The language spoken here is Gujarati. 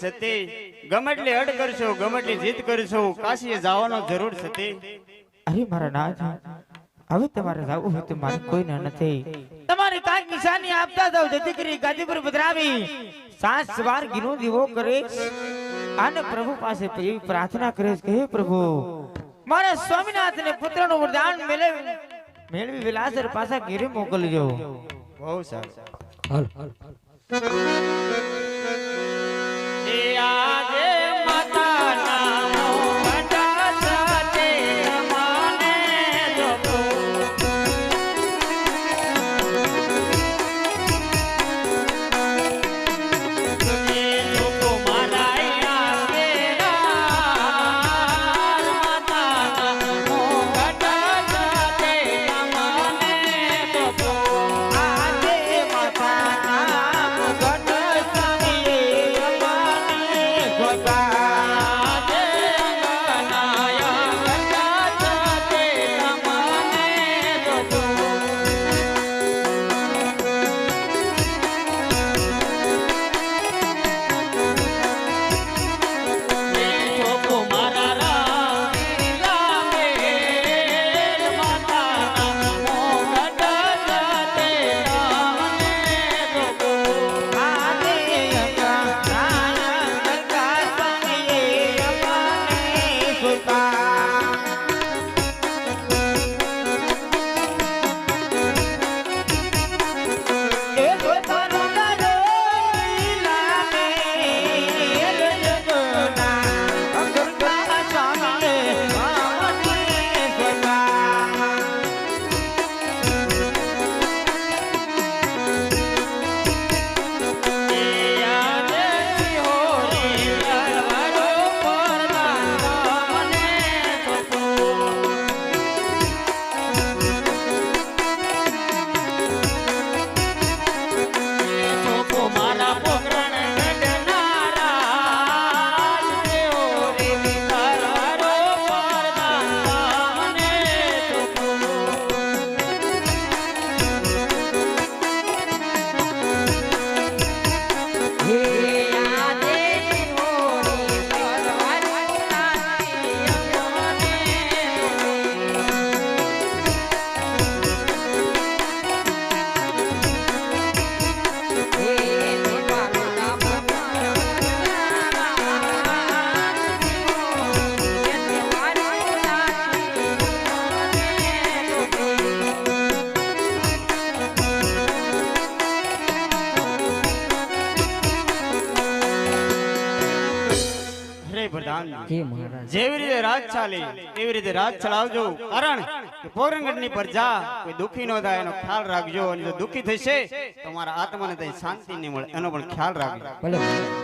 સતી ગમે અડ કરશો ગમે જીત કરશો કાશીએ જવાનો જરૂર સતી અરે મારા નાથ હવે તમારે જવું હોય તો મારે કોઈને નથી. તમારે કાંઈક નિશાની આપતા જાવ જેથી કરી ગાદીપુર પધરાવી સાત સવાર ગીનો દીવો કરે અને પ્રભુ પાસે એવી પ્રાર્થના કરે છે કે હે પ્રભુ મારા સ્વામિનાથને પુત્રનું વરદાન મેળવી મેળવી વિલાસર પાછા ઘેરે મોકલજો. બહુ સારું. હાલ હાલ એ જેવી રીતે રાજ ચાલી એવી રીતે રાજ ચલાવજો. કારણ કે પોરંગઢની પ્રજા કોઈ દુખી ન થાય એનો ખ્યાલ રાખજો. અને જો દુખી થશે તો તમારા આત્માને ત્યાં શાંતિ નહીં મળે. એનો પણ ખ્યાલ રાખજો.